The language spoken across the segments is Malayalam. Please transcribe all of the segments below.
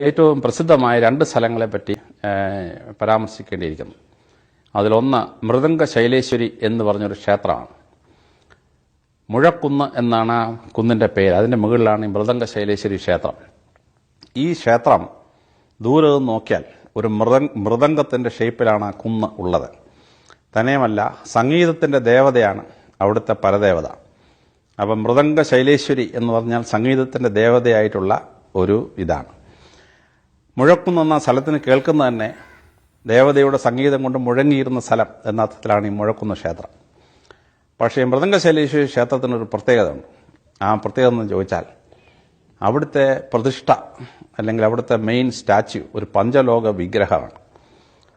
ഏറ്റവും പ്രസിദ്ധമായ രണ്ട് സ്ഥലങ്ങളെപ്പറ്റി പരാമർശിക്കേണ്ടിയിരിക്കുന്നു. അതിലൊന്ന് മൃദംഗ ശൈലേശ്വരി എന്ന് പറഞ്ഞൊരു ക്ഷേത്രമാണ്. മുഴക്കുന്ന് എന്നാണ് ആ കുന്നിന്റെ പേര്. അതിന്റെ മുകളിലാണ് ഈ മൃദംഗ ശൈലേശ്വരി ക്ഷേത്രം. ഈ ക്ഷേത്രം ദൂരെ നിന്ന് നോക്കിയാൽ ഒരു മൃദ മൃദംഗത്തിന്റെ ഷേപ്പിലാണ് ആ കുന്ന് ഉള്ളത്. തന്നെയുമല്ല സംഗീതത്തിന്റെ ദേവതയാണ് അവിടുത്തെ പരദേവത. അപ്പം മൃദംഗ ശൈലേശ്വരി എന്ന് പറഞ്ഞാൽ സംഗീതത്തിന്റെ ദേവതയായിട്ടുള്ള ഒരു ഇതാണ്. മുഴക്കുന്ന് എന്ന സ്ഥലത്തിന് കേൾക്കുന്ന തന്നെ ദേവതയുടെ സംഗീതം കൊണ്ട് മുഴങ്ങിയിരുന്ന സ്ഥലം എന്ന അർത്ഥത്തിലാണ് ഈ മുഴക്കുന്ന ക്ഷേത്രം. പക്ഷേ മൃദംഗശൈലേശ്വരി ക്ഷേത്രത്തിനൊരു പ്രത്യേകത ഉണ്ട് ആ പ്രത്യേകത എന്ന് ചോദിച്ചാൽ അവിടുത്തെ പ്രതിഷ്ഠ അല്ലെങ്കിൽ അവിടുത്തെ മെയിൻ സ്റ്റാച്യു ഒരു പഞ്ചലോക വിഗ്രഹമാണ്.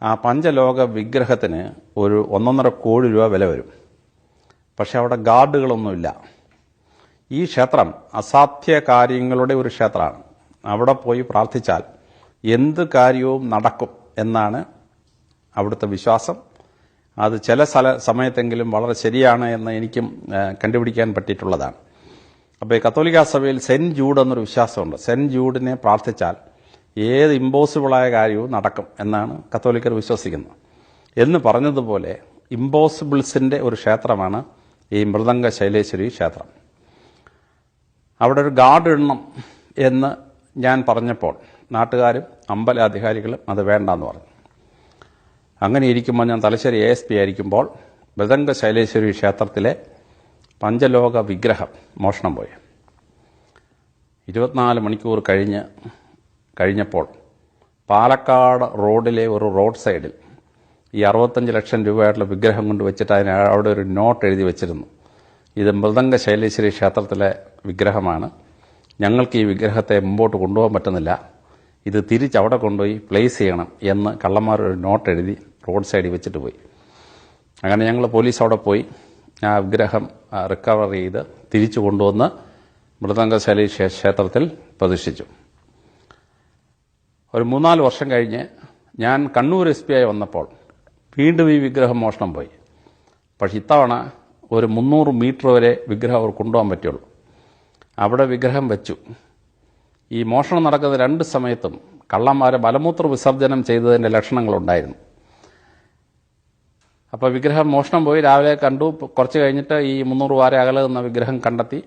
ആ പഞ്ചലോക വിഗ്രഹത്തിന് ഒരു ഒന്നൊന്നര കോടി രൂപ വില വരും. പക്ഷെ അവിടെ ഗാർഡുകളൊന്നുമില്ല. ഈ ക്ഷേത്രം അസാധ്യ കാര്യങ്ങളുടെ ഒരു ക്ഷേത്രമാണ്. അവിടെ പോയി പ്രാർത്ഥിച്ചാൽ എന്ത് കാര്യവും നടക്കും എന്നാണ് അവിടുത്തെ വിശ്വാസം. അത് ചില സ്ഥല സമയത്തെങ്കിലും വളരെ ശരിയാണ് എന്ന് എനിക്കും കണ്ടുപിടിക്കാൻ പറ്റിയിട്ടുള്ളതാണ്. അപ്പോൾ ഈ കത്തോലിക്ക സഭയിൽ സെന്റ് ജൂഡ് എന്നൊരു വിശ്വാസമുണ്ട്. സെന്റ് ജൂഡിനെ പ്രാർത്ഥിച്ചാൽ ഏത് ഇമ്പോസിബിളായ കാര്യവും നടക്കും എന്നാണ് കത്തോലിക്കർ വിശ്വസിക്കുന്നത്. എന്ന് പറഞ്ഞതുപോലെ ഇമ്പോസിബിൾസിന്റെ ഒരു ക്ഷേത്രമാണ് ഈ മൃദംഗ ശൈലേശ്വരി ക്ഷേത്രം. അവിടെ ഒരു ഗാർഡ് ഇടണം എന്ന് ഞാൻ പറഞ്ഞപ്പോൾ നാട്ടുകാരും അമ്പല അധികാരികളും അത് വേണ്ടെന്ന് പറഞ്ഞു. അങ്ങനെ ഇരിക്കുമ്പോൾ ഞാൻ തലശ്ശേരി എ എസ് പി ആയിരിക്കുമ്പോൾ മൃദംഗ ശൈലേശ്വരി ക്ഷേത്രത്തിലെ പഞ്ചലോക വിഗ്രഹം മോഷണം പോയി. ഇരുപത്തിനാല് മണിക്കൂർ കഴിഞ്ഞ് കഴിഞ്ഞപ്പോൾ പാലക്കാട് റോഡിലെ ഒരു റോഡ് സൈഡിൽ ഈ അറുപത്തഞ്ച് ലക്ഷം രൂപയായിട്ടുള്ള വിഗ്രഹം കൊണ്ട് വെച്ചിട്ട് അതിന് അവിടെ ഒരു നോട്ട് എഴുതി വെച്ചിരുന്നു. ഇത് മൃദംഗ ശൈലേശ്വരി ക്ഷേത്രത്തിലെ വിഗ്രഹമാണ്. ഞങ്ങൾക്ക് ഈ വിഗ്രഹത്തെ മുമ്പോട്ട് കൊണ്ടുപോകാൻ പറ്റുന്നില്ല. ഇത് തിരിച്ച് അവിടെ കൊണ്ടുപോയി പ്ലേസ് ചെയ്യണം എന്ന് കള്ളന്മാർ ഒരു നോട്ട് എഴുതി റോഡ് സൈഡിൽ വെച്ചിട്ട് പോയി. അങ്ങനെ ഞങ്ങൾ പോലീസ് അവിടെ പോയി. ആ വിഗ്രഹം റിക്കവർ ചെയ്ത് തിരിച്ചു കൊണ്ടുവന്ന് മൃദംഗശൈലി ക്ഷേത്രത്തിൽ പ്രതിഷ്ഠിച്ചു ഒരു മൂന്നാൽ വർഷം കഴിഞ്ഞ് ഞാൻ കണ്ണൂർ എസ് പി ആയി വന്നപ്പോൾ വീണ്ടും ഈ വിഗ്രഹം മോഷണം പോയി. പക്ഷെ ഇത്തവണ ഒരു മുന്നൂറ് മീറ്റർ വരെ വിഗ്രഹം അവർ കൊണ്ടുപോകാൻ പറ്റുള്ളൂ. അവിടെ വിഗ്രഹം വെച്ചു. ഈ മോഷണം നടക്കുന്ന രണ്ട് സമയത്തും കള്ളന്മാരെ മലമൂത്ര വിസർജനം ചെയ്തതിന്റെ ലക്ഷണങ്ങളുണ്ടായിരുന്നു. അപ്പോൾ വിഗ്രഹം മോഷണം പോയി. രാവിലെ കണ്ടു. കുറച്ച് കഴിഞ്ഞിട്ട് ഈ മുന്നൂറ് വാര അകലെ നിന്ന വിഗ്രഹം കണ്ടെത്തി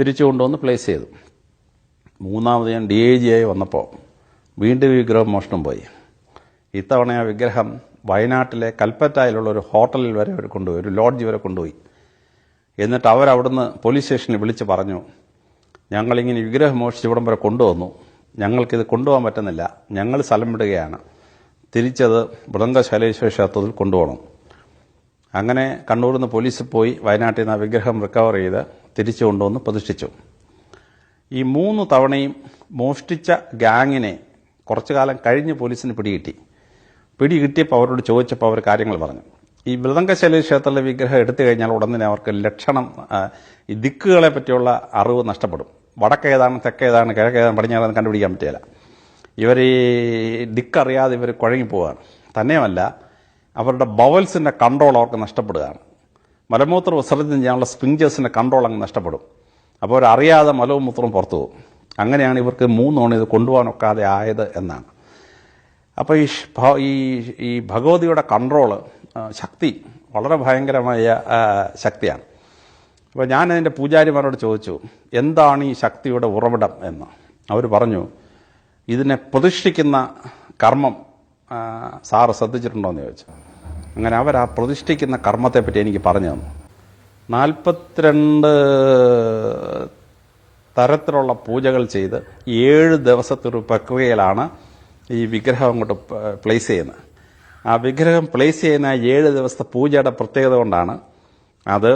തിരിച്ചു കൊണ്ടുവന്ന് പ്ലേസ് ചെയ്തു. മൂന്നാമത് ഞാൻ ഡി ഐ ജി ആയി വന്നപ്പോൾ വീണ്ടും വിഗ്രഹം മോഷണം പോയി. ഇത്തവണ ആ വിഗ്രഹം വയനാട്ടിലെ കൽപ്പറ്റയിലുള്ള ഒരു ഹോട്ടലിൽ വരെ കൊണ്ടുപോയി. ഒരു ലോഡ്ജ് വരെ കൊണ്ടുപോയി. എന്നിട്ട് അവരവിടുന്ന് പോലീസ് സ്റ്റേഷനിൽ വിളിച്ച് പറഞ്ഞു ഞങ്ങളിങ്ങനെ വിഗ്രഹം മോഷിച്ച് ഇവിടം വരെ കൊണ്ടുവന്നു. ഞങ്ങൾക്കിത് കൊണ്ടുപോകാൻ പറ്റുന്നില്ല. ഞങ്ങൾ സ്ഥലം വിടുകയാണ്. തിരിച്ചത് മൃദംഗശൈലേശ്വര ക്ഷേത്രത്തിൽ കൊണ്ടുപോകണം. അങ്ങനെ കണ്ണൂരിൽ നിന്ന് പോലീസ് പോയി വയനാട്ടിൽ നിന്ന് ആ വിഗ്രഹം റിക്കവർ ചെയ്ത് തിരിച്ചു കൊണ്ടുവന്ന് പ്രതിഷ്ഠിച്ചു. ഈ മൂന്ന് തവണയും മോഷ്ടിച്ച ഗാങ്ങിനെ കുറച്ചു കാലം കഴിഞ്ഞ് പോലീസിന് പിടികിട്ടി. പിടി കിട്ടിയപ്പോൾ അവരോട് ചോദിച്ചപ്പോൾ അവർ കാര്യങ്ങൾ പറഞ്ഞു. ഈ മൃദംഗശൈല ക്ഷേത്രത്തിലെ വിഗ്രഹം എടുത്തു കഴിഞ്ഞാൽ ഉടൻ തന്നെ അവർക്ക് ലക്ഷണം ഈ ദിക്കുകളെ പറ്റിയുള്ള അറിവ് നഷ്ടപ്പെടും. വടക്കേതാണ് തെക്കേതാണ് കിഴക്കേതാണ് പടിഞ്ഞാറാണ് കണ്ടുപിടിക്കാൻ പറ്റില്ല. ഇവർ ഈ ദിക്കറിയാതെ ഇവർ കുഴങ്ങിപ്പോവാണ്. തന്നെയുമല്ല അവരുടെ ബവൽസിന്റെ കൺട്രോൾ അവർക്ക് നഷ്ടപ്പെടുകയാണ്. മലമൂത്ര വിസർജനം ചെയ്യാനുള്ള സ്പിഞ്ചേഴ്സിന്റെ കൺട്രോൾ അങ്ങ് നഷ്ടപ്പെടും. അപ്പോൾ അവരറിയാതെ മലവും മൂത്രവും പുറത്തു പോകും. അങ്ങനെയാണ് ഇവർക്ക് മൂന്നോണം ഇത് കൊണ്ടുപോകാനൊക്കാതെ ആയത് എന്നാണ്. അപ്പോൾ ഈ ഈ ഭഗവതിയുടെ കൺട്രോൾ ശക്തി. വളരെ ഭയങ്കരമായ ശക്തിയാണ്. അപ്പോൾ ഞാൻ അതിന്റെ പൂജാരിമാരോട് ചോദിച്ചു എന്താണ് ഈ ശക്തിയുടെ ഉറവിടം എന്ന്? അവർ പറഞ്ഞു ഇതിനെ പ്രതിഷ്ഠിക്കുന്ന കർമ്മം സാറ് ശ്രദ്ധിച്ചിട്ടുണ്ടോ എന്ന് ചോദിച്ചു. അങ്ങനെ അവർ ആ പ്രതിഷ്ഠിക്കുന്ന കർമ്മത്തെപ്പറ്റി എനിക്ക് പറഞ്ഞു തന്നു. നാൽപ്പത്തിരണ്ട് തരത്തിലുള്ള പൂജകൾ ചെയ്ത് ഏഴ് ദിവസത്തെ ഒരു പ്രക്രിയയിലാണ് ഈ വിഗ്രഹം അങ്ങോട്ട് പ്ലേസ് ചെയ്യുന്നത്. ആ വിഗ്രഹം പ്ലേസ് ചെയ്യുന്ന ഏഴ് ദിവസത്തെ പൂജയുടെ പ്രത്യേകത കൊണ്ടാണ് അത്